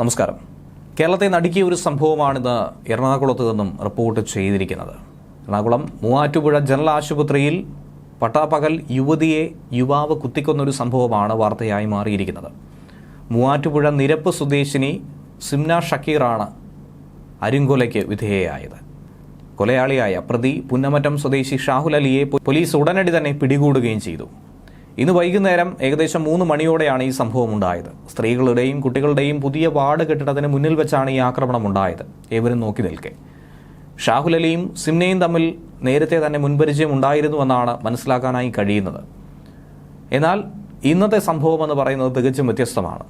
നമസ്കാരം. കേരളത്തെ നടുക്കിയ ഒരു സംഭവമാണിത് എറണാകുളത്ത് നിന്നും റിപ്പോർട്ട് ചെയ്തിരിക്കുന്നത്. എറണാകുളം മൂവാറ്റുപുഴ ജനറൽ ആശുപത്രിയിൽ പട്ടാപ്പകൽ യുവതിയെ യുവാവ് കുത്തിക്കൊന്നൊരു സംഭവമാണ് വാർത്തയായി മാറിയിരിക്കുന്നത്. മൂവാറ്റുപുഴ നിരപ്പ് സ്വദേശിനി സിംന ഷക്കീറാണ് അരിങ്കൊലയ്ക്ക് വിധേയയായത്. കൊലയാളിയായ പ്രതി പുന്നമറ്റം സ്വദേശി ഷാഹുൽ അലിയെ പോലീസ് ഉടനടി തന്നെ പിടികൂടുകയും ചെയ്തു. ഇന്ന് വൈകുന്നേരം ഏകദേശം മൂന്ന് മണിയോടെയാണ് ഈ സംഭവം ഉണ്ടായത്. സ്ത്രീകളുടെയും കുട്ടികളുടെയും പുതിയ വാർഡ് കെട്ടിടത്തിന് മുന്നിൽ വെച്ചാണ് ഈ ആക്രമണം ഉണ്ടായത്. ഏവരും നോക്കി നിൽക്കെ. ഷാഹുൽ അലിയും സിംനയും തമ്മിൽ നേരത്തെ തന്നെ മുൻപരിചയം ഉണ്ടായിരുന്നുവെന്നാണ് മനസ്സിലാക്കാനായി കഴിയുന്നത്. എന്നാൽ ഇന്നത്തെ സംഭവം എന്ന് പറയുന്നത് തികച്ചും വ്യത്യസ്തമാണ്.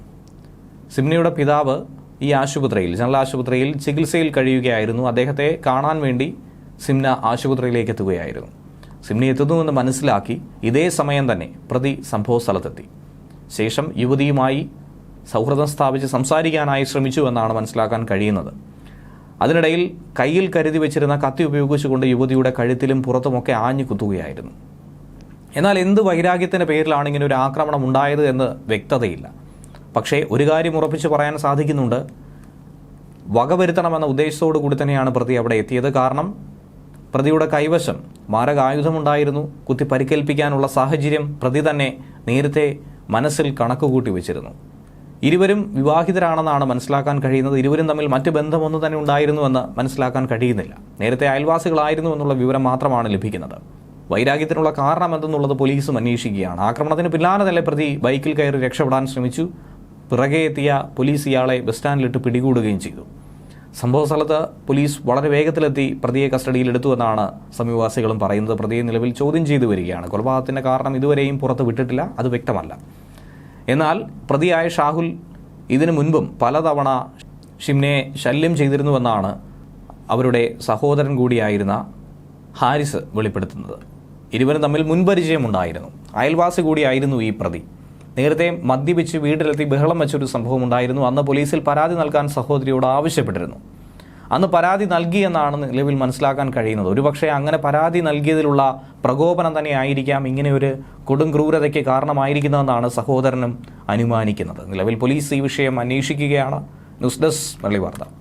സിംനയുടെ പിതാവ് ഈ ആശുപത്രിയിൽ ജനറൽ ആശുപത്രിയിൽ ചികിത്സയിൽ കഴിയുകയായിരുന്നു. അദ്ദേഹത്തെ കാണാൻ വേണ്ടി സിംന ആശുപത്രിയിലേക്ക് എത്തുകയായിരുന്നു. സിംന എത്തുന്നുവെന്ന് മനസ്സിലാക്കി ഇതേ സമയം തന്നെ പ്രതി സംഭവ സ്ഥലത്തെത്തി ശേഷം യുവതിയുമായി സൗഹൃദം സ്ഥാപിച്ച് സംസാരിക്കാനായി ശ്രമിച്ചു എന്നാണ് മനസ്സിലാക്കാൻ കഴിയുന്നത്. അതിനിടയിൽ കയ്യിൽ കരുതി വെച്ചിരുന്ന കത്തി ഉപയോഗിച്ചുകൊണ്ട് യുവതിയുടെ കഴുത്തിലും പുറത്തുമൊക്കെ ആഞ്ഞു കുത്തുകയായിരുന്നു. എന്നാൽ എന്ത് വൈരാഗ്യത്തിന്റെ പേരിലാണ് ഇങ്ങനെ ഒരു ആക്രമണം ഉണ്ടായത് എന്ന് വ്യക്തതയില്ല. പക്ഷേ ഒരു കാര്യം ഉറപ്പിച്ച് പറയാൻ സാധിക്കുന്നുണ്ട്. വകവരുത്തണമെന്ന ഉദ്ദേശത്തോടു കൂടി തന്നെയാണ് പ്രതി അവിടെ എത്തിയത്. കാരണം പ്രതിയുടെ കൈവശം മാരകായുധമുണ്ടായിരുന്നു. കുത്തി പരിക്കേൽപ്പിക്കാനുള്ള സാഹചര്യം പ്രതി തന്നെ നേരത്തെ മനസ്സിൽ കണക്കുകൂട്ടി വെച്ചിരുന്നു. ഇരുവരും വിവാഹിതരാണെന്നാണ് മനസ്സിലാക്കാൻ കഴിയുന്നത്. ഇരുവരും തമ്മിൽ മറ്റ് ബന്ധമൊന്നും തന്നെ ഉണ്ടായിരുന്നുവെന്ന് മനസ്സിലാക്കാൻ കഴിയുന്നില്ല. നേരത്തെ അയൽവാസികളായിരുന്നു എന്നുള്ള വിവരം മാത്രമാണ് ലഭിക്കുന്നത്. വൈരാഗ്യത്തിനുള്ള കാരണം എന്തെന്നുള്ളത് പോലീസും അന്വേഷിക്കുകയാണ്. ആക്രമണത്തിന് പിന്നാലെ തന്നെ പ്രതി ബൈക്കിൽ കയറി രക്ഷപ്പെടാൻ ശ്രമിച്ചു. പിറകെ എത്തിയ പോലീസ് ഇയാളെ ബസ് സ്റ്റാൻഡിലിട്ട് പിടികൂടുകയും ചെയ്തു. സംഭവ സ്ഥലത്ത് പോലീസ് വളരെ വേഗത്തിലെത്തി പ്രതിയെ കസ്റ്റഡിയിലെടുത്തു എന്നാണ് സമീപവാസികളും പറയുന്നത്. പ്രതിയെ നിലവിൽ ചോദ്യം ചെയ്തു വരികയാണ്. കൊലപാതകത്തിന്റെ കാരണം ഇതുവരെയും പുറത്ത് വിട്ടിട്ടില്ല. അത് വ്യക്തമല്ല. എന്നാൽ പ്രതിയായ ഷാഹുൽ ഇതിനു മുൻപും പലതവണ ഷിംനയെ ശല്യം ചെയ്തിരുന്നുവെന്നാണ് അവരുടെ സഹോദരൻ കൂടിയായിരുന്ന ഹാരിസ് വെളിപ്പെടുത്തുന്നത്. ഇരുവരും തമ്മിൽ മുൻപരിചയമുണ്ടായിരുന്നു. അയൽവാസി കൂടിയായിരുന്നു ഈ പ്രതി. നേരത്തെ മദ്യപിച്ച് വീട്ടിലെത്തി ബഹളം വെച്ചൊരു സംഭവം ഉണ്ടായിരുന്നു അന്ന് പോലീസിൽ പരാതി നൽകാൻ സഹോദരിയോട് ആവശ്യപ്പെട്ടിരുന്നു. അന്ന് പരാതി നൽകിയെന്നാണ് നിലവിൽ മനസ്സിലാക്കാൻ കഴിയുന്നത്. ഒരുപക്ഷെ അങ്ങനെ പരാതി നൽകിയതിലുള്ള പ്രകോപനം തന്നെയായിരിക്കാം ഇങ്ങനെ ഒരു കൊടും ക്രൂരതയ്ക്ക് കാരണമായിരിക്കുന്നതെന്നാണ് സഹോദരനും അനുമാനിക്കുന്നത്. നിലവിൽ പോലീസ് ഈ വിഷയം അന്വേഷിക്കുകയാണ്. ന്യൂസ് ഡെസ്ക് വാർത്ത.